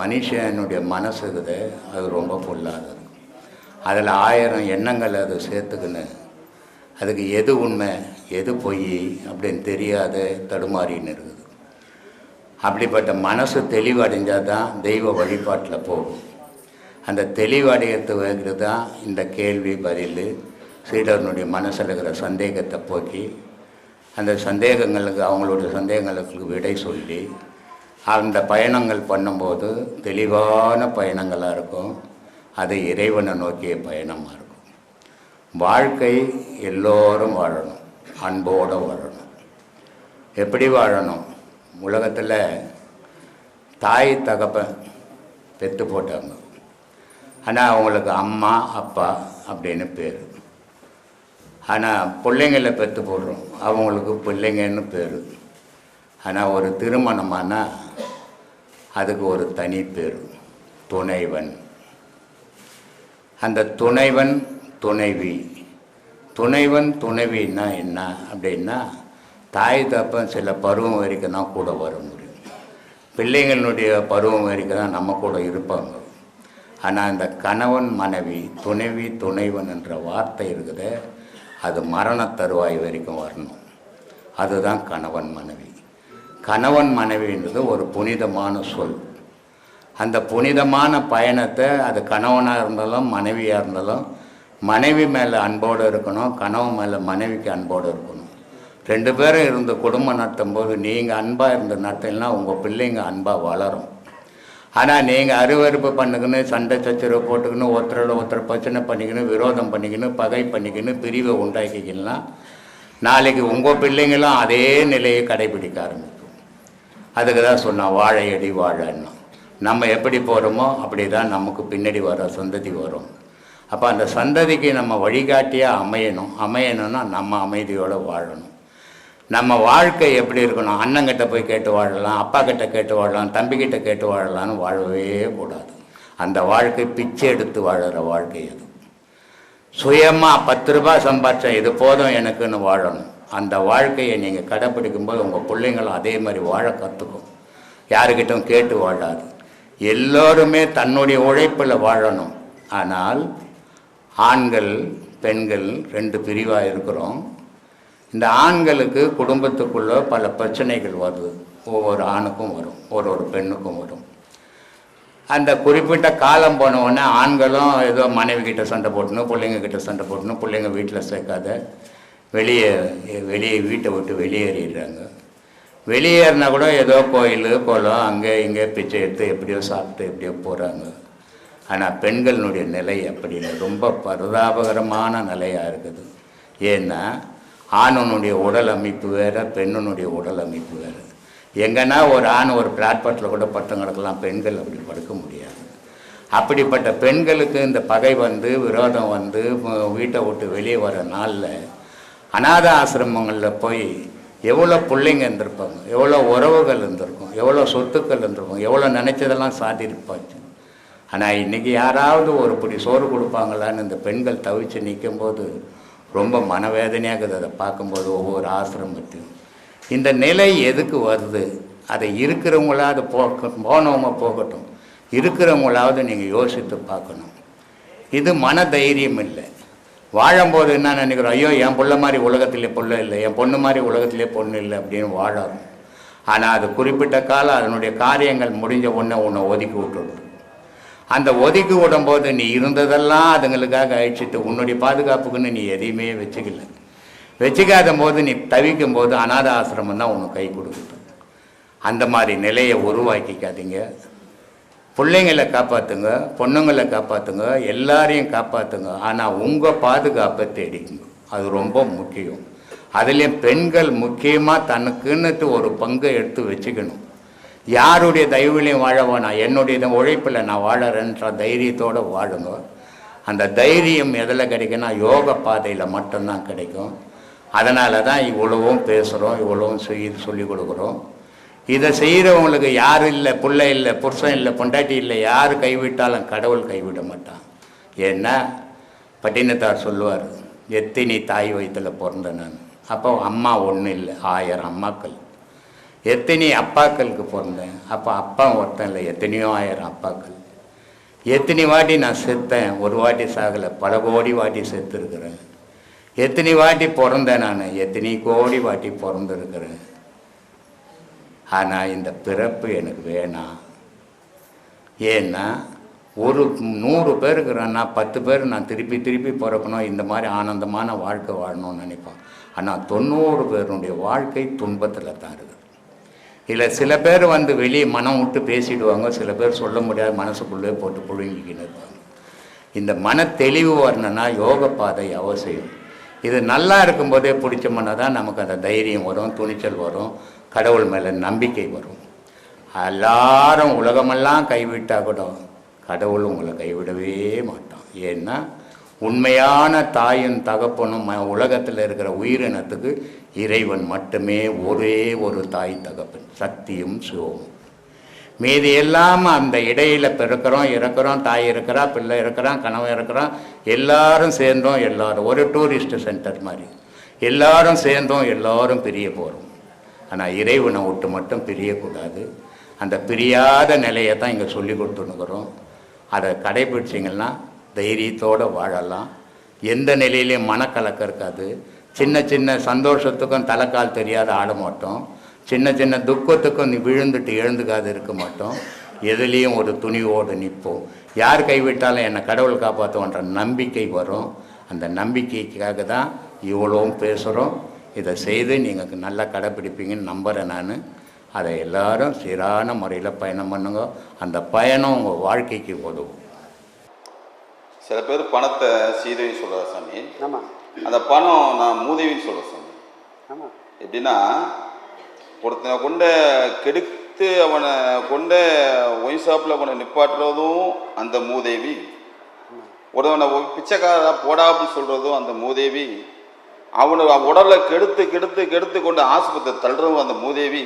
மனுஷனுடைய மனசு இருக்குது அது ரொம்ப பொல்லாதது. அதில் ஆயிரம் எண்ணங்கள் அது சேர்த்துக்கின்னு அதுக்கு எது உண்மை எது பொய் அப்படின்னு தெரியாத தடுமாறின்னு இருக்குது. அப்படிப்பட்ட மனசு தெளிவடைஞ்சால் தான் தெய்வ வழிபாட்டில் போகும். அந்த தெளிவடையத்து வைக்கிறது தான் இந்த கேள்வி பதில் சீடர்னுடைய மனசில் இருக்கிற சந்தேகத்தை போக்கி அந்த சந்தேகங்களுக்கு அவங்களுடைய சந்தேகங்களுக்கு விடை சொல்லி அந்த பயணங்கள் பண்ணும்போது தெளிவான பயணங்களாக இருக்கும். அது இறைவனை நோக்கிய பயணமாக இருக்கும். வாழ்க்கை எல்லோரும் வாழணும். அன்போடு வாழணும். எப்படி வாழணும்? உலகத்தில் தாய் தகப்பன் பெற்று போட்டாங்க. ஆனால் அவங்களுக்கு அம்மா அப்பா அப்படின்னு பேர். ஆனால் பிள்ளைங்களை பெற்று போடுறோம். அவங்களுக்கு பிள்ளைங்கன்னு பேர். ஆனால் ஒரு திருமணமானால் அதுக்கு ஒரு தனி பேர் துணைவன். அந்த துணைவன் துணைவி. துணைவன் துணைவின்னா என்ன? அப்படின்னா தாய் தப்பன் சில பருவம் வரைக்கும் தான் கூட வர முடியும். பிள்ளைங்களுடைய பருவம் வரைக்கும் தான் நம்ம கூட இருப்பாங்க. ஆனால் இந்த கணவன் மனைவி துணைவி துணைவன் என்ற வார்த்தை இருக்குது. அது மரண தருவாய் வரைக்கும் வரணும். அதுதான் கணவன் மனைவி. கணவன் மனைவின்றது ஒரு புனிதமான சொல். அந்த புனிதமான பயணத்தை அது கணவனாக இருந்தாலும் மனைவியாக இருந்தாலும் மனைவி மேலே அன்போடு இருக்கணும் கணவன் மேலே மனைவிக்கு அன்போடு இருக்கணும். ரெண்டு பேரும் இருந்து குடும்பம் நடத்தும் போது நீங்கள் அன்பாக இருந்து நடத்தினா உங்கள் பிள்ளைங்க அன்பாக வளரும். ஆனால் நீங்கள் அருவறுப்பு பண்ணுக்குன்னு சண்டை சச்சரவு போட்டுக்கின்னு ஒருத்தரோட ஒருத்தர் பிரச்சனை பண்ணிக்கின்னு விரோதம் பண்ணிக்கின்னு பகை பண்ணிக்கின்னு பிரிவை உண்டாக்கிக்கலாம் நாளைக்கு உங்கள் பிள்ளைங்களும் அதே நிலையை கடைபிடிக்க ஆரம்பிக்கும். அதுக்கு தான் சொன்னான் வாழையடி வாழன்னா நம்ம எப்படி போகிறோமோ அப்படி தான் நமக்கு பின்னாடி வர சந்ததி வரும். அப்போ அந்த சந்ததிக்கு நம்ம வழிகாட்டியாக அமையணும். அமையணும்னா நம்ம அமைதியோடு வாழணும். நம்ம வாழ்க்கை எப்படி இருக்கணும்? அண்ணங்கிட்ட போய் கேட்டு வாழலாம் அப்பா கிட்ட கேட்டு வாழலாம் தம்பிக்கிட்ட கேட்டு வாழலாம்னு வாழவே கூடாது. அந்த வாழ்க்கை பிச்சை எடுத்து வாழற வாழ்க்கை அது. சுயமாக பத்து ரூபாய் சம்பாதிச்சேன் இது போதும் எனக்குன்னு வாழணும். அந்த வாழ்க்கையை நீங்கள் கடைப்பிடிக்கும்போது உங்கள் பிள்ளைங்களும் அதே மாதிரி வாழ கற்றுக்கும் யாருக்கிட்டும் கேட்டு வாழாது. எல்லோருமே தன்னுடைய உழைப்பில் வாழணும். ஆனால் ஆண்கள் பெண்கள் ரெண்டு பிரிவாக இருக்கிறோம். இந்த ஆண்களுக்கு குடும்பத்துக்குள்ளே பல பிரச்சனைகள் வருது. ஒவ்வொரு ஆணுக்கும் வரும் ஒரு ஒரு பெண்ணுக்கும் வரும். அந்த குறிப்பிட்ட காலம் போனவுடனே ஆண்களும் ஏதோ மனைவி கிட்ட சண்டை போட்டணும் பிள்ளைங்க கிட்ட சண்டை போட்டணும் பிள்ளைங்க வீட்டில் சேர்க்காத. வெளியே வெளியே வீட்டை விட்டு வெளியேறிடுறாங்க. வெளியேறினா கூட ஏதோ கோயில் குளம் அங்கே இங்கே பிச்சை எடுத்து எப்படியோ சாப்பிட்டு எப்படியோ போகிறாங்க ஆனால் பெண்களினுடைய நிலை அப்படின்னு ரொம்ப பரிதாபகரமான நிலையாக இருக்குது. ஏன்னா ஆணனுடைய உடல் அமைப்பு வேறு பெண்ணினுடைய உடல் அமைப்பு வேறு. எங்கன்னா ஒரு ஆண் ஒரு பிளாட்பாட்டில் கூட பட்டம் கிடக்கலாம் பெண்கள் அப்படி படுக்க முடியாது. அப்படிப்பட்ட பெண்களுக்கு இந்த பகை வந்து விரோதம் வந்து வீட்டை விட்டு வெளியே வர நாளில் அநாத ஆசிரமங்களில் போய் எவ்வளோ பிள்ளைங்க இருந்திருப்பாங்க? எவ்வளோ உறவுகள் இருந்திருக்கும்? எவ்வளோ சொத்துக்கள் இருந்திருக்கும்? எவ்வளோ நினைச்சதெல்லாம் சாதிருப்பாச்சு ஆனால் இன்றைக்கி யாராவது ஒரு பிடி சோறு கொடுப்பாங்களான்னு இந்த பெண்கள் தவிச்சு நிற்கும்போது ரொம்ப மனவேதனையாக இருக்குது அதை பார்க்கும்போது ஒவ்வொரு ஆசிரமத்தையும் இந்த நிலை எதுக்கு வருது? அதை இருக்கிறவங்களாவது போக்க போனவங்க போகட்டும். இருக்கிறவங்களாவது நீங்கள் யோசித்து பார்க்கணும். இது மன தைரியம் இல்லை. வாழும்போது என்ன நினைக்கிறோம்? ஐயோ என் பிள்ளை மாதிரி உலகத்திலே பிள்ளை இல்லை என் பொண்ணு மாதிரி உலகத்திலே பொண்ணு இல்லை அப்படின்னு வாழாது ஆனால் அது குறிப்பிட்ட காலம் அதனுடைய காரியங்கள் முடிஞ்ச உடனே உன்னை ஒதுக்கி விட்டுடும். அந்த ஒதுக்கி விடும்போது நீ இருந்ததெல்லாம் அதுங்களுக்காக அழிச்சிட்டு உன்னுடைய பாதுகாப்புக்குன்னு நீ எதையுமே வச்சுக்கல. வச்சுக்காத போது நீ தவிக்கும் போது அநாத ஆசிரமம் தான் உனக்கு கை கொடுக்குது. அந்த மாதிரி நிலையை உருவாக்கிக்காதீங்க. பிள்ளைங்களை காப்பாற்றுங்க பொண்ணுங்களை காப்பாற்றுங்க எல்லாரையும் காப்பாற்றுங்க ஆனால் உங்கள் பாதுகாப்பை தேடிக்குங்க. அது ரொம்ப முக்கியம். அதுலேயும் பெண்கள் முக்கியமாக தனக்குன்னுட்டு ஒரு பங்கை எடுத்து வச்சுக்கணும். யாருடைய தயவுலையும் வாழ வேணாம். என்னுடைய உழைப்பில் நான் வாழறேன்ற தைரியத்தோடு வாழுங்க. அந்த தைரியம் எதில் கிடைக்குன்னா யோக பாதையில் மட்டும்தான் கிடைக்கும். அதனால தான் இவ்வளவும் பேசுகிறோம் இவ்வளவும் செய்து சொல்லிக் கொடுக்குறோம். இதை செய்கிறவங்களுக்கு யார் இல்லை பிள்ளை இல்லை புருஷன் இல்லை பொண்டாட்டி இல்லை யார் கைவிட்டாலும் கடவுள் கைவிட மாட்டான். ஏன்னா பட்டினத்தார் சொல்லுவார் எத்தினி தாய் வயிற்றில் பிறந்த நான். அப்போ அம்மா ஒன்றும் இல்லை ஆயிரம் அம்மாக்கள். எத்தனை அப்பாக்களுக்கு பிறந்தேன். அப்போ அப்பா ஒருத்தன் இல்லை எத்தனையோ ஆயிரம் அப்பாக்கள். எத்தனை வாட்டி நான் செத்தேன் ஒரு வாட்டி சாகலை பல கோடி வாட்டி செத்துருக்குறேன். எத்தனை வாட்டி பிறந்தேன் நான் எத்தனை கோடி வாட்டி பிறந்திருக்கிறேன். ஆனால் இந்த பிறப்பு எனக்கு வேணாம் ஏன்னா ஒரு நூறு பேர் இருக்கிறேன்னா பத்து பேர் நான் திருப்பி திருப்பி பிறக்கணும். இந்த மாதிரி ஆனந்தமான வாழ்க்கை வாழணும்னு நினைப்பேன் ஆனால் தொண்ணூறு பேருடைய வாழ்க்கை துன்பத்தில் தான் இருக்குது. இதில் சில பேர் வந்து வெளியே மனம் விட்டு பேசிடுவாங்க. சில பேர் சொல்ல முடியாது. மனசுக்குள்ளே போட்டு புழுங்கிக்கின்னு இருப்பாங்க. இந்த மன தெளிவு வரணும்னா யோக பாதை அவசியம். இது நல்லா இருக்கும்போதே பிடிச்சோம்னா தான் நமக்கு அந்த தைரியம் வரும் துணிச்சல் வரும் கடவுள் மேலே நம்பிக்கை வரும். எல்லாரும் உலகமெல்லாம் கைவிட்டால் கூட கடவுள் உங்களை கைவிடவே மாட்டான். ஏன்னா உண்மையான தாயும் தகப்பனும் ம- உலகத்தில் இருக்கிற உயிரினத்துக்கு இறைவன் மட்டுமே ஒரே ஒரு தாய் தகப்பன் சக்தியும் சிவமும். மீதி எல்லாம் அந்த இடையில பிறக்கிறோம் இறக்குறோம் தாய் இருக்கிறா பிள்ளை இருக்கிறான் கணவன் இருக்கிறான் எல்லாரும் சேர்ந்தோம் எல்லாரும். ஒரு டூரிஸ்ட் சென்டர் மாதிரி. எல்லாரும் சேர்ந்தோம் எல்லாரும் பிரிய போகிறோம் ஆனால் இறைவனை விட்டு மட்டும் பிரியக்கூடாது. அந்த பிரியாத நிலையை தான் இங்கே சொல்லி கொடுத்துனுக்குறோம் அதை கடைபிடிச்சிங்கன்னா தைரியத்தோடு வாழலாம். எந்த நிலையிலையும் மனக்கலக்கம் இருக்காது. சின்ன சின்ன சந்தோஷத்துக்கும் தலைக்கால் தெரியாத ஆட மாட்டோம். சின்ன சின்ன துக்கத்துக்கும் நீ விழுந்துட்டு எழுந்துக்காது இருக்க மாட்டோம். எதுலேயும் ஒரு துணிவோடு நிற்போம். யார் கைவிட்டாலும் என்னை கடவுள் காப்பாற்றுவன்ற நம்பிக்கை வரும். அந்த நம்பிக்கைக்காக தான் இவ்வளவும் பேசுகிறோம் இதை செய்து நீங்கள் நல்லா கடைப்பிடிப்பீங்கன்னு நம்புகிறேன் நான். அதை எல்லாரும் சீரான முறையில் பயணம் பண்ணுங்க. அந்த பயணம் உங்கள் வாழ்க்கைக்கு உதவும். சில பேர் பணத்தை சீதைன்னு சொல்கிறார் சாமி. ஆமாம் அந்த பணம் நான் மூதேவின்னு சொல்கிறேன் சாமி. ஆமாம் எப்படின்னா ஒருத்தனை கொண்டு கெடுத்து அவனை கொண்டு ஒயின் ஷாப்பில் கொண்டு நிப்பாட்டுறதும் அந்த மூதேவி. ஒருவனை பிச்சைக்காரா போடா அப்படின்னு சொல்கிறதும் அந்த மூதேவி. அவனை உடலை கெடுத்து கெடுத்து கெடுத்து கொண்டு ஆஸ்பத்திரி தள்ளுறதும் அந்த மூதேவி.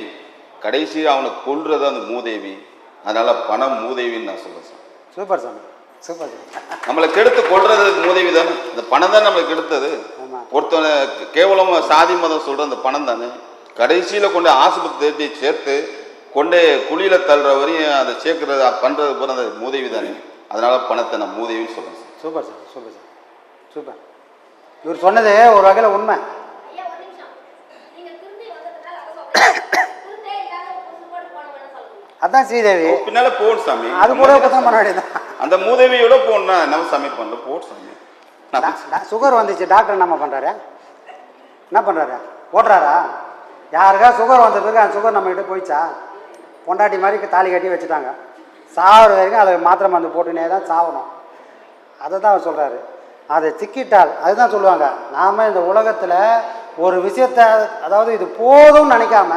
கடைசியாக அவனை கொல்றது அந்த மூதேவி. அதனால் பணம் மூதேவின்னு நான் சொல்கிறேன் சார். சூப்பர் சாமி. சூப்பர் நம்மளை கெடுத்து கொள்றது மூதேவி தானே. இந்த பணம் தான் நம்மளை கெடுத்தது. ஆமா. ஒருத்தனை கேவலமா சாதி மதம் சொல்ற அந்த பணம் தானே. கடைசியில கொண்டு ஆஸ்பத்திரி தேடி சேர்த்து கொண்டு குழியில தள்ளுற வரையும் அதை சேர்க்கறது பண்றது பூரா அந்த மூதேவி தானே. அதனால பணத்தை நான் மூதேவின்னு சொல்றேன் sir. Super sir super sir super. இவர் சொன்னது ஒரு வகையில் உண்மை. அதான் ஸ்ரீதேவி. பின்னால போகணும் சாமி. அது கூட குத்தம் பண்ண வேண்டியதுதான். அந்த மூதேவியோட போகணும்னா நம்ம சமையல் பண்ணல போட்டு சாமி. சுகர் வந்துச்சு டாக்டர் என்ன பண்ணுறாரு என்ன பண்ணுறாரு ஓட்டுறாரா? யாருக்கா சுகர் வந்த பிறகு அந்த சுகர் நம்மகிட்ட போயிடுச்சா? பொண்டாட்டி மாதிரி தாலி கட்டி வச்சுட்டாங்க. சாகிற வரைக்கும் அதை மாத்திரை மருந்து போட்டுனே தான் சாகணும். அதை தான் அவர் சொல்கிறாரு அதை சிக்கிட்டால் அதுதான் சொல்லுவாங்க. நாம் இந்த உலகத்தில் ஒரு விஷயத்தை அதாவது இது போதும்னு நினைக்காம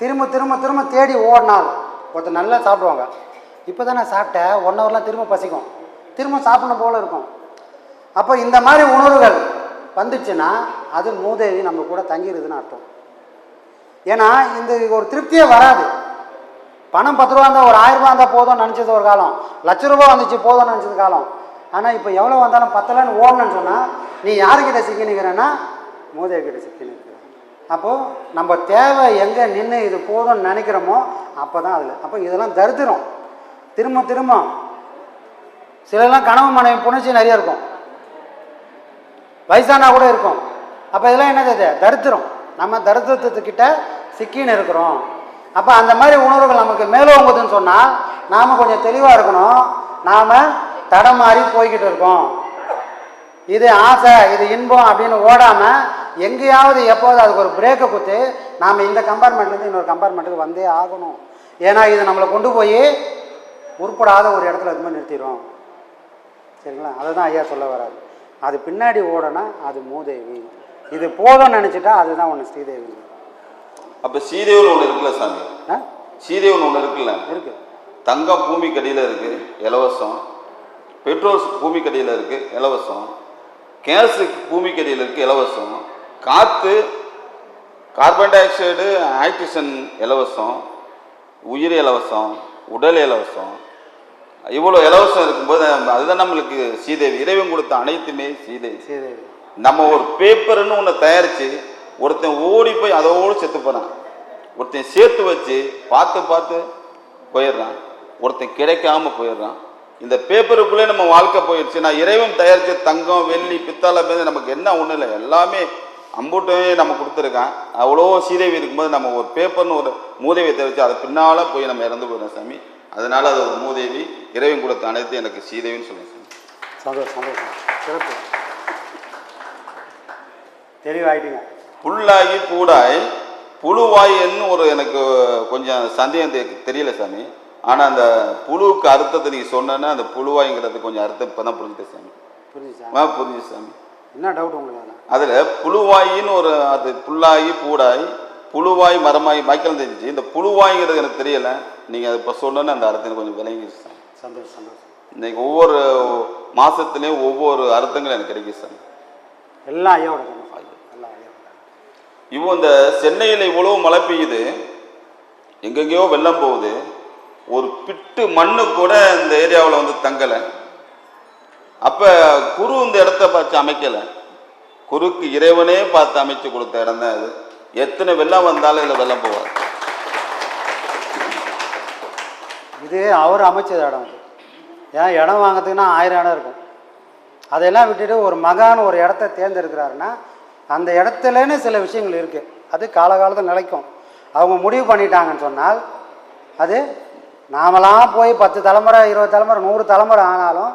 திரும்ப திரும்ப திரும்ப தேடி ஓடினால் ஒருத்தர் நல்லா சாப்பிடுவாங்க. இப்போ தான் நான் சாப்பிட்டேன் ஒன் ஹவர்லாம் திரும்ப பசிக்கும். திரும்ப சாப்பிடணும் போல் இருக்கும். அப்போ இந்த மாதிரி உணர்வுகள் வந்துச்சுன்னா அது மூதேவி நம்ம கூட தங்கிருதுன்னு அர்த்தம். ஏன்னா இந்த ஒரு திருப்தியே வராது. பணம் பத்து ரூபா இருந்தால் ஒரு ஆயிரம் ரூபா இருந்தால் போதும்னு நினச்சது ஒரு காலம். லட்ச ரூபா வந்துச்சு போதும்னு நினச்சது காலம். ஆனால் இப்போ எவ்வளோ வந்தாலும் பத்தலன்னு ஓடணும்னு சொன்னால் நீ யாருக்கிட்ட சிக்கி நிற்கிறேன்னா மூதேவி கிட்ட சிக்கி நிற்கிற அப்போது நம்ம தேவை எங்கே நின்று இது போதும்னு நினைக்கிறோமோ அப்போ தான் அதில். அப்போ இதெல்லாம் தருத்திரம். திரும்ப திரும்ப. சிலலாம் கனவு மனைவி புணர்ச்சி நிறைய இருக்கும். வயசானா கூட இருக்கும். அப்போ இதெல்லாம் என்னது தருத்திரம். நம்ம தரித்திரத்துக்கிட்ட சிக்கின்னு இருக்கிறோம். அப்போ அந்த மாதிரி உணர்வுகள் நமக்கு மேலோங்குதுன்னு சொன்னால் நாம் கொஞ்சம் தெளிவாக இருக்கணும். நாம் தடமாறி போய்கிட்டு இருக்கோம். இது ஆசை இது இன்பம் அப்படின்னு ஓடாமல் எங்கேயாவது எப்போது அதுக்கு ஒரு பிரேக்கை கொடுத்து நாம் இந்த கம்பார்ட்மெண்ட்லேருந்து இன்னொரு கம்பார்ட்மெண்ட்டுக்கு வந்தே ஆகணும். ஏன்னா இது நம்மளை கொண்டு போய் உருப்படாத ஒரு இடத்துல இது மாதிரி நிறுத்திடும் சரிங்களா? அதுதான் ஐயா சொல்ல வராது அது பின்னாடி ஓடனா அது மூதேவி. இது போதும்னு நினச்சிட்டா அதுதான் ஒன்று ஸ்ரீதேவி. அப்ப சீதேவின்னு ஒண்ணு இருக்குல்ல சாமி? சீதேவன் ஒன்று இருக்குல்ல? இருக்கு. தங்கம் பூமிக்கடியில் இருக்கு இலவசம். பெட்ரோல் பூமிக்கடியில் இருக்கு இலவசம். கேஸு பூமிக்கடியில் இருக்கு இலவசம். காற்று கார்பன் டை ஆக்சைடு ஆக்சிஜன் இலவசம். உயிர் இலவசம் உடல் இலவசம். இவ்வளோ இலவசம் இருக்கும்போது அதுதான் நம்மளுக்கு சீதேவி இறைவன் கொடுத்த அனைத்துமே சீதேவி சரி நம்ம ஒரு பேப்பர்னு ஒன்று தயாரித்து ஒருத்தன் ஓடி போய் அதோடு செத்து போகிறான் ஒருத்தன் சேர்த்து வச்சு பார்த்து பார்த்து போயிடுறான். ஒருத்தன் கிடைக்காம போயிடுறான். இந்த பேப்பருக்குள்ளே நம்ம வாழ்க்கை போயிடுச்சு. நான் இறைவன் தயாரித்த தங்கம் வெள்ளி பித்தளை பேருந்து நமக்கு என்ன ஒன்றும் இல்லை. எல்லாமே அம்புட்டையே நம்ம கொடுத்துருக்கான். அவ்வளோ சீதேவி இருக்கும்போது நம்ம ஒரு பேப்பர்னு ஒரு மூதேவியை தயாரிச்சு அது பின்னால் போய் நம்ம இறந்து போயிடுறோம் சாமி. அதனால் அது ஒரு மூதேவி இறைவன் கொடுத்த அனைத்து எனக்கு சீதேவின்னு சொல்லுவேன் சாமி. சந்தோஷம் சந்தோஷம். சிறப்பு. தெளிவாயிட்டீங்க. புல்லாகி பூடாய் புழுவாயின்னு ஒரு எனக்கு கொஞ்சம் சந்தேகம் தெரியல சாமி. ஆனால் அந்த புழுவுக்கு அர்த்தத்தை நீங்கள் சொன்னேன்னா அந்த புழுவாய்ங்கிறது கொஞ்சம் அர்த்தம் இப்போ தான் புரிஞ்சுட்டேன் சாமி. புரிஞ்சுச்சா ஆ புரிஞ்சு சாமி. என்ன டவுட் உங்களுக்கு அதில்? புழுவாயின்னு ஒரு அது புல்லாகி பூடாய் புழுவாய் மரமாய் மைக்கேல் தெரிஞ்சு இந்த புழுவாய்ங்கிறது எனக்கு தெரியல. நீங்கள் அது இப்போ சொன்னோன்னு அந்த அர்த்தம் கொஞ்சம் விளங்கிடுச்சு சாமி. சந்தோஷம் சந்தோஷம். இன்னைக்கு ஒவ்வொரு மாதத்துலேயும் ஒவ்வொரு அர்த்தங்கள் எனக்கு கிடைக்குது ஐயாவோட சந்தோஷம் எல்லாம் ஐயாவோட இப்போ இந்த சென்னையில் இவ்வளோ மழை பெய்யுது எங்கெங்கேயோ வெள்ளம் போகுது ஒரு பிட்டு மண்ணு கூட இந்த ஏரியாவில் வந்து தங்கலை. அப்போ குரு இந்த இடத்த பார்த்து அமைக்கலை. குருக்கு இறைவனே பார்த்து அமைச்சு கொடுத்த இடம் தான் அது. எத்தனை வெள்ளம் வந்தாலும் இதில் வெள்ளம் போவார் இது அவர் அமைச்சது இடம். அது ஏன் இடம் வாங்கிறதுக்குன்னா ஆயிரம் இடம் இருக்கும். அதையெல்லாம் விட்டுட்டு ஒரு மகான் ஒரு இடத்த தேர்ந்தெடுக்கிறாருன்னா அந்த இடத்துலன்னு சில விஷயங்கள் இருக்குது அது காலகாலத்தில் நிலைக்கும். அவங்க முடிவு பண்ணிட்டாங்கன்னு சொன்னால் அது நாமெல்லாம் போய் பத்து தலைமுறை இருபது தலைமுறை நூறு தலைமுறை ஆனாலும்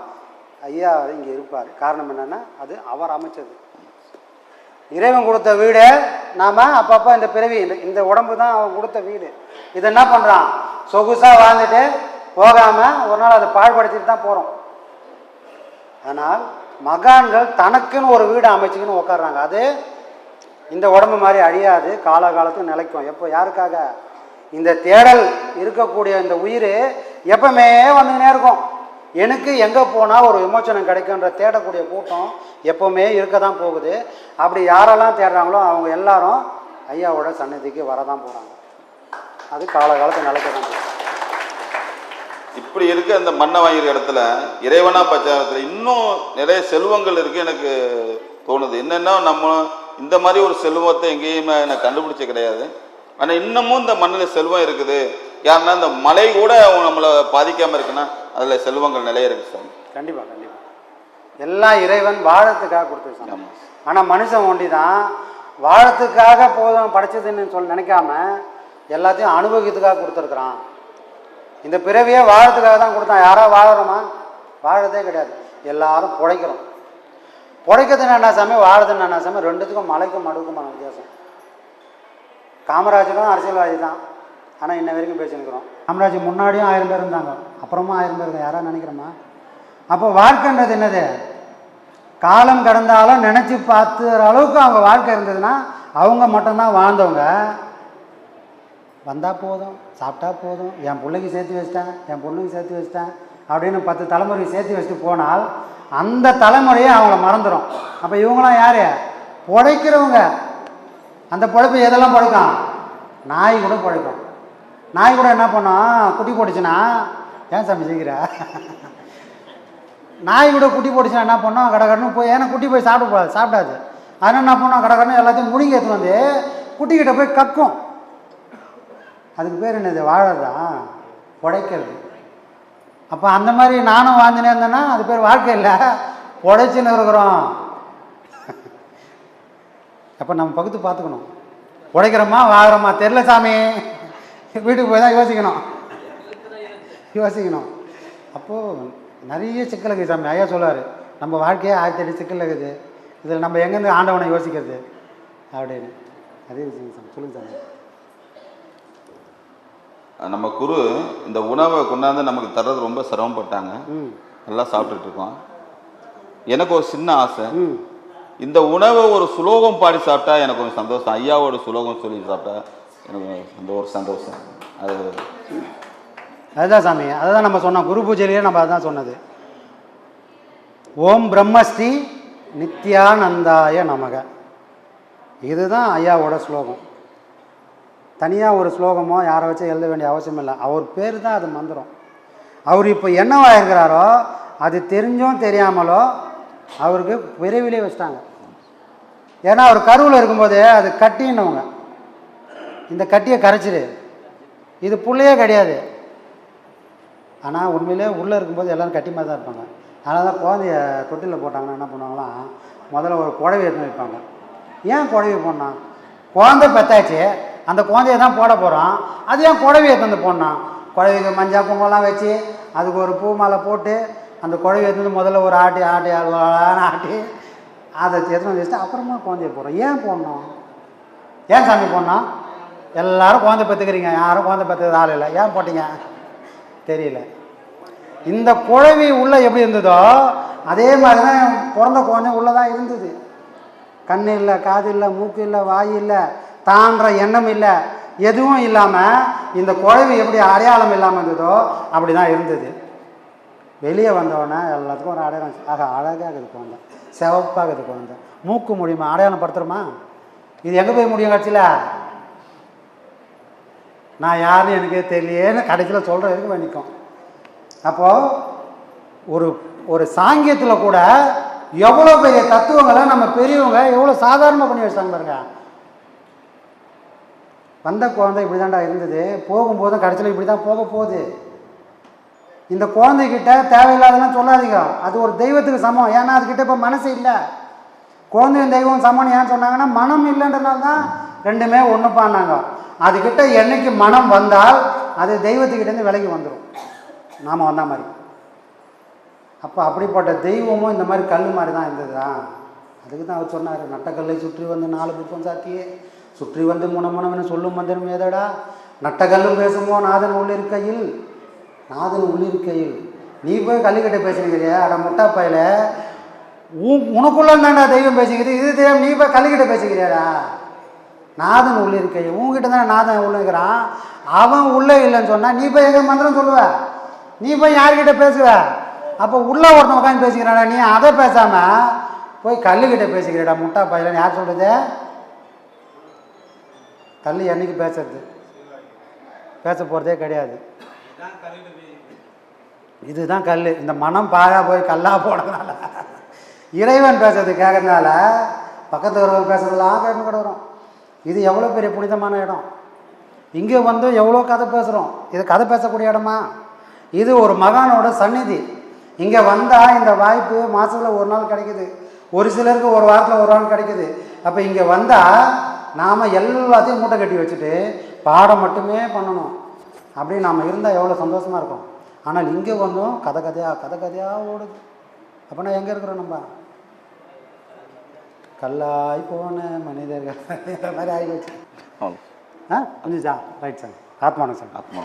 ஐயா இங்கே இருப்பார். காரணம் என்னென்னா அது அவர் அமைச்சது. இறைவன் கொடுத்த வீடு நாம் அப்பப்போ இந்த பிறவி இந்த இந்த உடம்பு தான் அவன் கொடுத்த வீடு. இது என்ன பண்ணுறான் சொகுசாக வாழ்ந்துட்டு போகாமல் ஒரு நாள் அதை பாழ்படுத்திட்டு தான் போகிறோம் ஆனால் மகான்கள் தனக்குன்னு ஒரு வீடு அமைச்சுக்கின்னு உட்காடுறாங்க அது இந்த உடம்பு மாதிரி அழியாது. காலகாலத்துக்கு நிலைக்கும். எப்போ யாருக்காக? இந்த தேடல் இருக்கக்கூடிய இந்த உயிர் எப்பவுமே வந்துக்கினே இருக்கும். எனக்கு எங்கே போனால் ஒரு விமோச்சனம் கிடைக்குன்ற தேடக்கூடிய கூட்டம் எப்போவுமே இருக்க தான் போகுது. அப்படி யாரெல்லாம் தேடுறாங்களோ அவங்க எல்லாரும் ஐயாவோட சன்னதிக்கு வரதான் போகிறாங்க அது காலகாலத்தை நிலைக்க தான் இப்படி இருக்க அந்த மண்ணை வாங்கிற இடத்துல. இறைவனா பச்சாரத்தில் இன்னும் நிறைய செல்வங்கள் இருக்கு எனக்கு தோணுது. என்னன்னா நம்ம இந்த மாதிரி ஒரு செல்வத்தை எங்கேயுமே நான் கண்டுபிடிச்ச கிடையாது. ஆனால் இன்னமும் இந்த மண்ணில் செல்வம் இருக்குது. யாருன்னா இந்த மலை கூட நம்மளை பாதிக்காம இருக்குன்னா அதில் செல்வங்கள் நிறைய இருக்கு சாமி கண்டிப்பாக கண்டிப்பாக எல்லாம் இறைவன் வாழத்துக்காக கொடுத்துருக்கான். ஆனால் மனுஷன் ஒண்டி தான் வாழத்துக்காக போதும் படைச்சதுன்னு சொல்லி நினைக்காம எல்லாத்தையும் அனுபவிக்கிறதுக்காக கொடுத்துருக்குறான். இந்த பிறவியே வாழறதுக்காக தான் கொடுத்தான். யாரோ வாழறோமா? வாழறதே கிடையாது. எல்லாரும் பிழைக்கிறோம் பிழைக்கிறதுன்னு என்ன சாமி? வாழறதுன்னு என்ன சாமி? ரெண்டுத்துக்கும் மலைக்கும் மடுக்குமான வித்தியாசம். காமராஜரும் அரசியல்வாதி தான் ஆனால் இன்ன வரைக்கும் பேசினுக்கிறோம் காமராஜ் முன்னாடியும் ஆயிரம் பேர் இருந்தாங்க. அப்புறமா ஆயிரம் பேர் இருக்காங்க யாராவது நினைக்கிறோமா? அப்போ வாழ்க்கைன்றது என்னது? காலம் கடந்தாலும் நினச்சி பார்த்துற அளவுக்கு அவங்க வாழ்க்கை இருந்ததுன்னா அவங்க மட்டும்தான் வாழ்ந்தவங்க. வந்தால் போதும் சாப்பிட்டா போதும் என் பிள்ளைக்கு சேர்த்து வச்சிட்டேன் என் பொண்ணுக்கு சேர்த்து வச்சிட்டேன் அப்படின்னு பத்து தலைமுறைக்கு சேர்த்து வச்சுட்டு போனால் அந்த தலைமுறையே அவங்கள மறந்துடும். அப்போ இவங்களாம் யார்? பிழைக்கிறவங்க. அந்த பிழைப்பு எதெல்லாம் பிழைக்கும்? நாய் கூட பிழைக்கும். நாய் கூட என்ன பண்ணும்? குட்டி போட்டுச்சுன்னா ஏன் சாமி செய்கிற நாய் கூட குட்டி போட்டுச்சுன்னா என்ன பண்ணோம்? கடகடன்னு போய் ஏன்னா குட்டி போய் சாப்பிட போகாது சாப்பிடாது. அதனால் என்ன பண்ணோம்? கடகடன்னு எல்லாத்தையும் முழுங்கி எடுத்து வந்து குட்டிக்கிட்ட போய் கக்கும். அதுக்கு பேர் என்னது? வாழறதான் உடைக்கிறது அப்போ அந்த மாதிரி நானும் வாழ்ந்துனே இருந்தேன்னா அது பேர் வாழ்க்கை இல்லை. உடைச்சின்னு இருக்கிறோம். அப்போ நம்ம பகுத்து பார்த்துக்கணும். உடைக்கிறோமா வாழ்கிறோமா தெரில சாமி. வீட்டுக்கு போய் தான் யோசிக்கணும். யோசிக்கணும். அப்போது நிறைய சிக்கல் இருக்குது சாமி. ஐயா சொல்லுவார் நம்ம வாழ்க்கையே ஆயிரத்தி எட்டு சிக்கல் இருக்குது. இதில் நம்ம எங்கேருந்து ஆண்டவனை யோசிக்கிறது? அப்படின்னு. அதே விஷயம் சாமி. சொல்லுங்கள் சாமி. நம்ம குரு இந்த உணவை கொண்டாந்து நமக்கு தர்றது ரொம்ப சிரமப்பட்டாங்க. நல்லா சாப்பிட்டுட்டு இருக்கோம் எனக்கு ஒரு சின்ன ஆசை. இந்த உணவை ஒரு சுலோகம் பாடி சாப்பிட்டா எனக்கு கொஞ்சம் சந்தோஷம். ஐயாவோட சுலோகம் சொல்லி சாப்பிட்டா எனக்கு அந்த ஒரு சந்தோஷம். அது அதுதான் சாமி. அதுதான் நம்ம சொன்னோம். குரு பூஜையிலேயே நம்ம அதுதான் சொன்னது. ஓம் பிரம்மஸ்ரீ நித்யானந்தாய நமக. இதுதான் ஐயாவோட ஸ்லோகம் தனியாக ஒரு ஸ்லோகமோ யாரை வச்சு எழுத வேண்டிய அவசியம் இல்லை. அவர் பேர் தான் அது மந்திரம். அவர் இப்போ என்னவா இருக்கிறாரோ அது தெரிஞ்சும் தெரியாமலோ அவருக்கு விரைவிலே வச்சிட்டாங்க. ஏன்னா அவர் கருவில் இருக்கும்போதே அது கட்டின்னவங்க இந்த கட்டியை கரைச்சிரு. இது புள்ளையே கிடையாது. ஆனால் உண்மையிலே உள்ளே இருக்கும்போது எல்லோரும் கட்டி மாதிரி தான் இருப்பாங்க. அதனால தான் குழந்தைய தொட்டிலில் போட்டாங்கன்னா என்ன பண்ணுவாங்களாம் முதல்ல ஒரு குழவி எடுத்து வைப்பாங்க. ஏன் குழவி போடணும்? குழந்தை பெத்தாச்சு. அந்த குழந்தைய தான் போட போகிறோம் அது ஏன் குழவி தந்து வந்து போடணும்? குழவிக்கு மஞ்சள் பொங்கலாம் வச்சு அதுக்கு ஒரு பூ மாலை போட்டு அந்த குழவையை எடுத்து வந்து முதல்ல ஒரு ஆட்டி ஆட்டி அழகான ஆட்டி அதை எடுத்து வச்சுட்டு அப்புறமா குழந்தைய போடுறோம். ஏன் போடணும்? ஏன் சாமி போடணும்? எல்லாரும் குழந்தை பெற்றுக்கிறீங்க யாரும் குழந்தை பெற்றுக்கிறது ஆள் இல்லை. ஏன் போட்டீங்க? தெரியல. இந்த குழவி உள்ளே எப்படி இருந்ததோ அதே மாதிரி தான் பிறந்த குழந்தை உள்ளே தான் இருந்தது. கண் இல்லை காது இல்லை மூக்கு இல்லை வாய் இல்லை. தான்ற எண்ணம் இல்லை. எதுவும் இல்லாமல் இந்த குழவி எப்படி அடையாளம் இல்லாமல் இருந்ததோ அப்படி தான் இருந்தது. வெளியே வந்தவொடனே எல்லாத்துக்கும் ஒரு அடையாளம் ஆக அழகாக இருக்குது குழந்தை. சிவப்பாக இருக்குது குழந்தை. மூக்கு முடியுமா? அடையாளம் படுத்துருமா இது எங்கே போய் முடியும் கட்சியில்? நான் யாருன்னு எனக்கே தெரியலேன்னு கடைசியில் சொல்கிற வரைக்கும் போய் நிற்கும் அப்போது ஒரு ஒரு சாங்கியத்தில் கூட எவ்வளோ பெரிய தத்துவங்களை நம்ம பெரியவங்க எவ்வளோ சாதாரணமாக பண்ணி வச்சாங்க பாருங்க. வந்த குழந்தை இப்படி தாண்டா இருந்தது. போகும்போதும் கடைசியில் இப்படி தான் போக போகுது. இந்த குழந்தைகிட்ட தேவையில்லாதெல்லாம் சொல்லாதீங்க. அது ஒரு தெய்வத்துக்கு சமம். ஏன்னா அதுக்கிட்ட இப்போ மனசு இல்லை. குழந்தையும் தெய்வம் சமம்னு ஏன் சொன்னாங்கன்னா மனம் இல்லைன்றனால தான் ரெண்டுமே ஒன்று பண்ணாங்க. அதுக்கிட்ட என்னைக்கு மனம் வந்தால் அது தெய்வத்துக்கிட்டேருந்து விலகி வந்துடும் நாம் வந்த மாதிரி. அப்போ அப்படிப்பட்ட தெய்வமும் இந்த மாதிரி கல் மாதிரி தான் இருந்ததா அதுக்கு தான் அவர் சொன்னார் நட்டக்கல்லை சுற்றி வந்து நாலு புத்தம் சாத்தியே. சுற்றி வந்து முனமுனவென சொல்லும் மந்திரம் ஏதடா? நட்டகல்லும் பேசுமோ? நாதன் உள்ளிருக்கையில். நாதன் உள்ளிருக்கையில். நீ போய் கல்லுக்கட்டை பேசுனீங்க அட முட்டா உன் உனக்குள்ள தான்டா தெய்வம் பேசிக்கிது. இது தெய்வம் நீ போய் கல்லுக்கிட்ட பேசிக்கிறியாடா நாதன் உள்ளே இருக்க உங்ககிட்ட தானே நாதன் உள்ளேங்கிறான் அவன் உள்ளே இல்லைன்னு சொன்னால் நீ போய் எங்கே மந்திரம் சொல்லுவ? நீ போய் யார்கிட்ட பேசுவ? அப்போ உள்ளே ஒருத்தன் உட்காந்து பேசிக்கிறாடா நீ அதை பேசாமல் போய் கல்லுக்கிட்ட பேசிக்கிறடா முட்டா பயிலன்னு யார் சொல்கிறது தள்ளி என்றைக்கு பேசுறது? பேச போகிறதே கிடையாது. இதுதான் கல் இந்த மனம் பாழாக போய் கல்லா போனதுனால. இறைவன் பேசுறது கேட்கறதுனால பக்கத்து ஒருவர் பேசுறதுலாம் கேட்டு கிடக்குறோம் இது எவ்வளோ பெரிய புனிதமான இடம்? இங்கே வந்து எவ்வளோ கதை பேசுகிறோம் இது கதை பேசக்கூடிய இடமா? இது ஒரு மகானோட சந்நிதி. இங்கே வந்தால் இந்த வாய்ப்பு மாதத்தில் ஒரு நாள் கிடைக்குது. ஒரு சிலருக்கு ஒரு வாரத்தில் ஒரு நாள் கிடைக்குது. அப்போ இங்கே வந்தால் நாம் எல்லாத்தையும் மூட்டை கட்டி வச்சுட்டு பாடம் மட்டுமே பண்ணணும். அப்படி நாம் இருந்தால் எவ்வளோ சந்தோஷமாக இருக்கும். ஆனால் இங்கே வந்தோம் கதை கதையாக கதை கதையாக ஓடுது. அப்போனா எங்கே இருக்கிறோம் நம்ம? கல்லாய் போன மனிதர்கள். இந்த மாதிரி ஆகி அவ்வளோ ஆ புரிஞ்சுச்சா? ரைட் சார் ஆத்மானம் சார் ஆத்மா